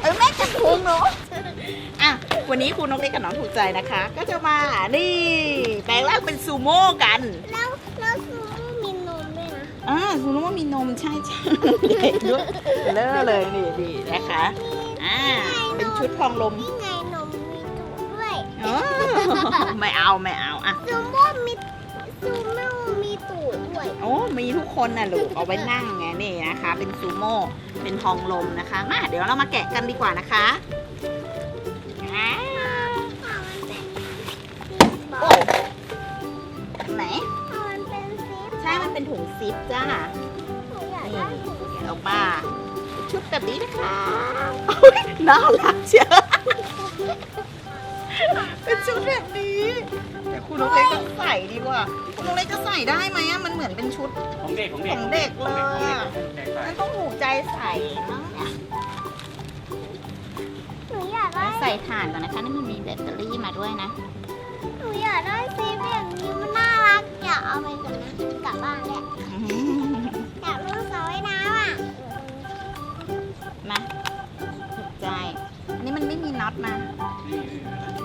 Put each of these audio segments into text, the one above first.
เออแม่จับพุงหนูอะวันนี้คุณนกเล็กกับน้องถูกใจนะคะ ก็จะมานี่แปลงร่างเป็นซูโม่กัน แล้วแล้วซูมีนมด้วยนะอ่าซูโม่มีนมใช่ใช่ใหญ่ด้วยเลอะเลยนี่ดีนะคะอ่าเป็นชุดทองลมนี่ไงนมมีตูดด้วยอ๋อไม่เอาไม่เอาอะซูโม่มี โอ้มีทุกคนน่ะลูกเอาไว้นั่งไงนี่นะคะ เป็นซูโม่เป็นทองลมนะคะมาเดี๋ยวเรามาแกะกันดีกว่านะคะอ่าค่ะมันเป็นซิปบอโอ้กไหนค่ะมันเป็นซิปใช่มันเป็นถุงซิปจ้าหนูอยากได้ถุงแกะออกมาชุดแบบนี้นะคะโอ้ยน่ารักเชียว เป็นชุดแบบนี้ แต่คุณน้องเล็กต้องใส่ดีกว่า คุณน้องเล็กจะใส่ได้ไหมอะมันเหมือนเป็นชุด ของเด็กของเด็กของเด็กเลยอะของเด็กใส่มันต้องถูกใจใส่มั้งเนี่ยหนูอยากได้ใส่ถ่านก่อนนะคะนี่มันมีแบตเตอรี่มาด้วยนะ หนูอยากได้ซิปอย่างนี้มันน่ารักอยากเอาไปก่อนนะกลับบ้านแล้วอยากรู้สระว่ายน้ำอะมาถูกใจ อันนี้มันไม่มีน็อตมาเดี๋ยวมันจะ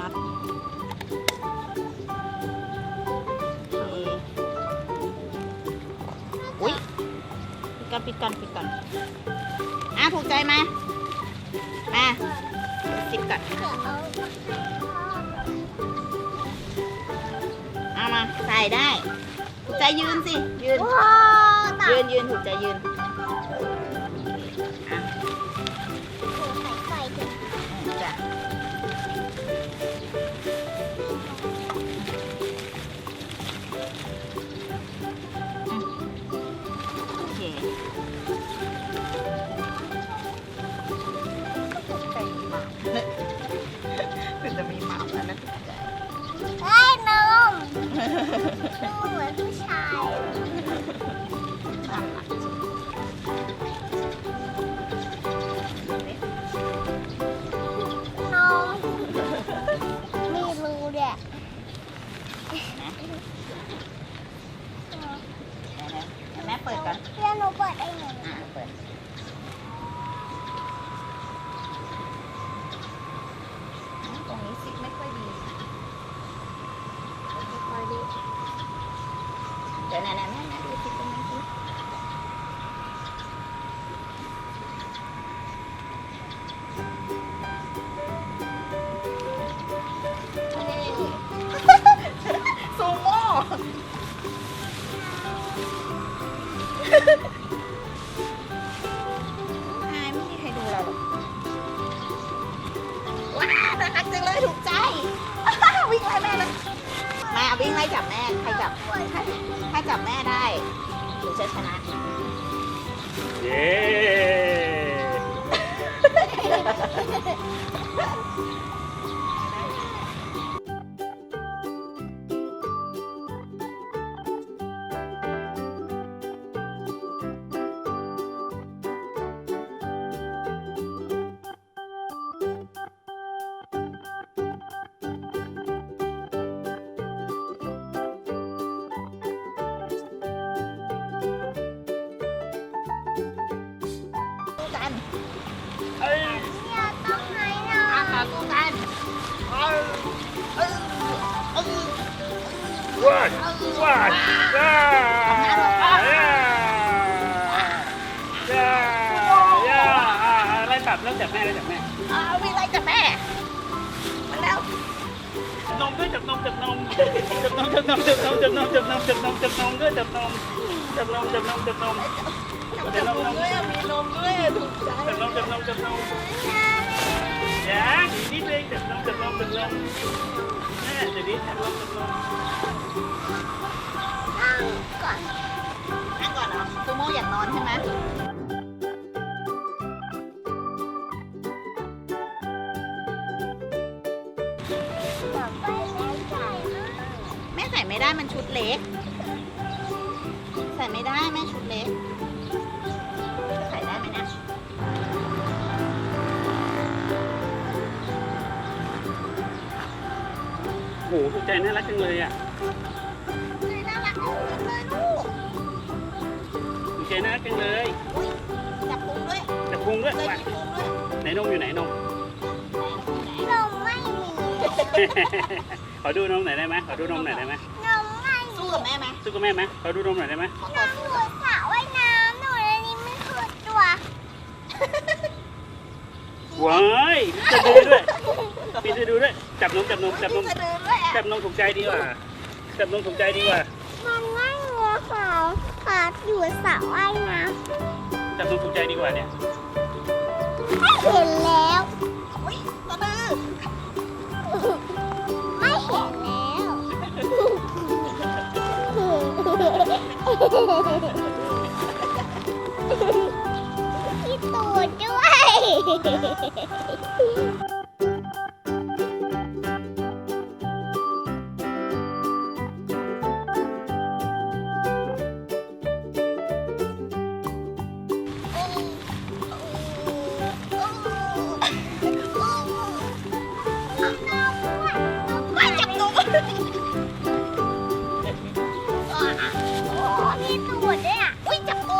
มีน็อตโอเคอุ้ยปิดก่อนปิดก่อนปิดก่อนอะถูกใจไหมมาสิบก่อนเดี๋ยวเอาเอามาใส่ได้ ถูกใจยืนสิ ยืนว้าวตายืนยืนถูกใจยืน ดูเห รักจังเลยถูกใจ วิ่งไล่แม่เลยแม่เอาวิ่งไล่จับแม่ใครจับถ้าจับแม่ได้ถึงจะชนะเย้ ว้ายว้ายว้ายย่าย่าอ่าไล่ตัดเริ่มจากแม่เริ่มจากแม่เอาวิ่งไล่จับแม่มาแล้วนมด้วยจับนมจับนมจับนมจับนมจับนมจับนมจับนมจับนมจับนมด้วยจับนมจับนมจับนมจับนมจับนมด้วยมีนมด้วยถูกใจจับนมจับนมจับนม ยังอีกนิดนึงจับนมจับนมจับนมแม่เดี๋ยวนี้จับนมจับนมนั่งก่อนนั่งก่อนเหรอซูโม่อยากนอนใช่ไหมต่อไปแม่ใส่มากแม่ใส่ไม่ได้มันชุดเล็ก ใส่ไม่ได้แม่ชุดเล็ก หถูกใจน่ารักจังเลยอะน่ารักจังเลยลูกถูกใจน่ารักจังเลยอุ้ยจับพุงด้วยแต่พุงด้วยเลยมามีพุงด้วยไหนนมอยู่ไหนนมนมไม่มีขอดูนมหน่อยได้ไหมขอดูนมหน่อยได้ไหมนมไม่มีสู้กับแม่ไหมสู้กับแม่ไหมขอดูนมหน่อยได้ไหมขอต่อน้ำสู้หนูสระว่ายน้ำหนูอันนี้ไม่คือตัวว้ายมีสะดือด้วยมีสะดือด้วย จับนมจับนมจับนมีมสะดือด้วยอะจับนมถูกใจดีกว่าจับนมถูกใจดีกว่ามันไม่งัวขาวขาอยู่สระว่ายน้จับนมถูกใจดีกว่าเนี่ยำไม่เห็นแล้วอุ้ยสะดือไม่เห็นแล้วที่ตูดด้วย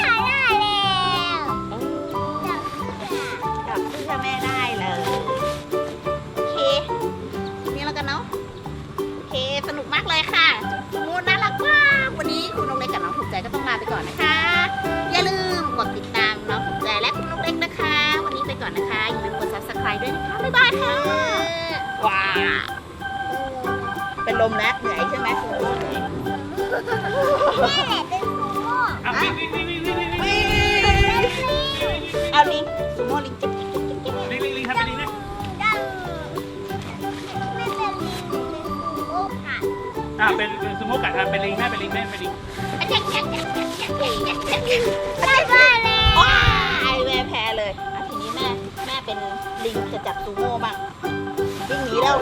ถ่ายได้แล้วจับเสื้อแม่ได้เลย โอเค นี่แล้วกันเนาะ โอเค สนุกมากเลยค่ะสมูนน่ารักมากวันนี้คุณนกเล็กกับน้องถูกใจก็ต้องลาไปก่อนนะคะ อย่าลืมกดติดตามน้องถูกใจและคุณนกเล็กนะคะ วันนี้ไปก่อนนะคะ อย่าลืมกด subscribe ด้วยนะคะ บ๊ายบายค่ะ ว้า เป็นลมแล้วเหนื่อยใช่ไหมคุณ นกเหนื่อยนี่แหละเป็นซูโม่เอาวิ่งวิ่งวิ่งวิ่งวิ่งวิ่งวิ่งวิ่งเอาลิงซูโม่ลิงจิ๊บจิ๊บจิ๊บจิ๊บลิงลิงลิงทำเป็นลิงนะดังไม่เป็นลิงเป็นซูโม่ค่ะอ่าเป็นเป็นสมมติกัดอะเป็นลิงแม่เป็นลิงแม่เป็นลิงแจ๊กแจ๊กแจ๊กแจ๊กแจ๊กแจ๊กแจ๊กแจ๊กได้บ้านแล้วว้ายแม่แพ้เลยอะทีนี้แม่แม่เป็นลิงจะจับซูโม่บ้างวิ่งหนีแล้ว